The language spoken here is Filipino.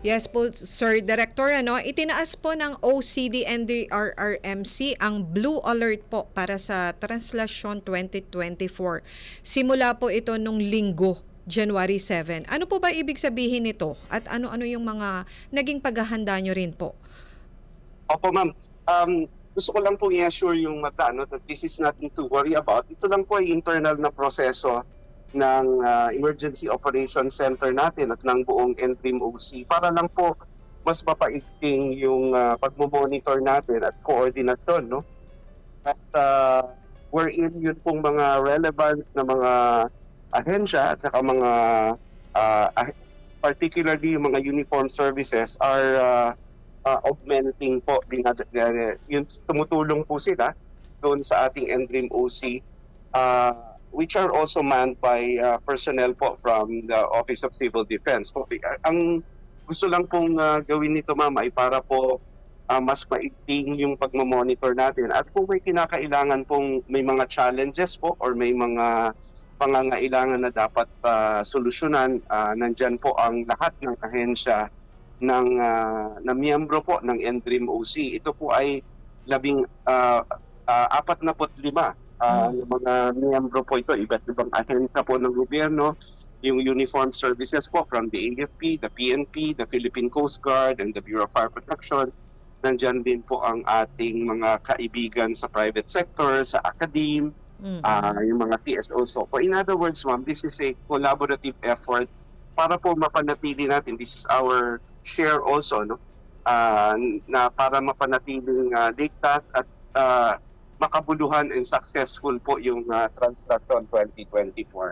Yes po, Sir Director, ano, itinaas po ng OCD and the RRMC ang Blue Alert po para sa Translasyon 2024. Simula po ito nung linggo, January 7. Ano po ba ibig sabihin nito? At ano-ano yung mga naging paghahanda nyo rin po? Opo, ma'am. Um, gusto ko lang po i-assure yung mata no, that this is nothing to worry about. Ito lang po ay internal na proseso ng uh, Emergency Operations Center natin at ng buong NTRIM OC para lang po mas mapaigting yung uh, pagmo-monitor natin at koordinasyon. No? At uh, wherein yun pong mga relevant na mga ahensya at saka mga uh, particularly yung mga uniform services are uh, uh, augmenting po dinad- uh, yun tumutulong po sila doon sa ating NDRIM OC uh, which are also manned by uh, personnel po from the Office of Civil Defense. Po, ang gusto lang pong uh, gawin nito ma'am ay para po uh, mas maigting yung pagmamonitor natin at kung may kinakailangan pong may mga challenges po or may mga pangangailangan na dapat uh, solusyonan, uh, nandyan po ang lahat ng ahensya ng uh, na miyembro po ng NDRIM OC. Ito po ay labing uh, uh, apat na lima uh, yung mga miyembro po ito, iba't ibang ahensya po ng gobyerno, yung uniform services po from the AFP, the PNP, the Philippine Coast Guard, and the Bureau of Fire Protection. Nandyan din po ang ating mga kaibigan sa private sector, sa academe, Mm. ah, yung mga TSO. So, in other words, ma'am, this is a collaborative effort para po mapanatili natin. This is our share also, no? Ah, na para mapanatiling uh, ligtas at ah, makabuluhan and successful po yung uh, Translation 2024.